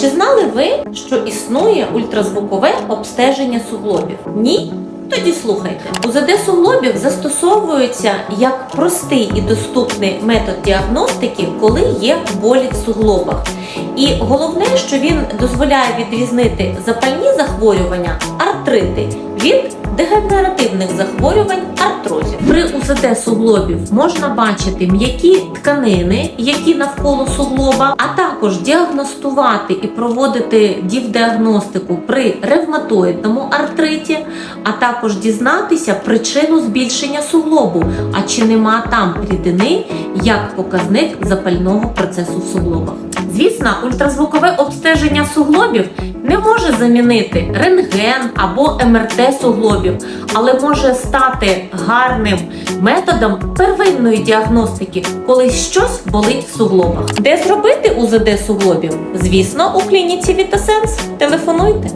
чи знали ви, що існує ультразвукове обстеження суглобів? Ні? Тоді слухайте. УЗД суглобів застосовується як простий і доступний метод діагностики, коли є болі в суглобах. І головне, що він дозволяє відрізнити запальні захворювання, артрити від дегенеративних захворювань артрозів. При УЗД суглобів можна бачити м'які тканини, які навколо суглоба, а також діагностувати і проводити дівдіагностику при ревматоїдному артриті, а також дізнатися причину збільшення суглобу, а чи нема там рідини як показник запального процесу в суглобах. Звісно, ультразвукове обстеження суглобів не може замінити рентген або МРТ суглобів, але може стати гарним методом первинної діагностики, коли щось болить в суглобах. Де зробити УЗД суглобів? Звісно, у клініці Вітасенс. Телефонуйте.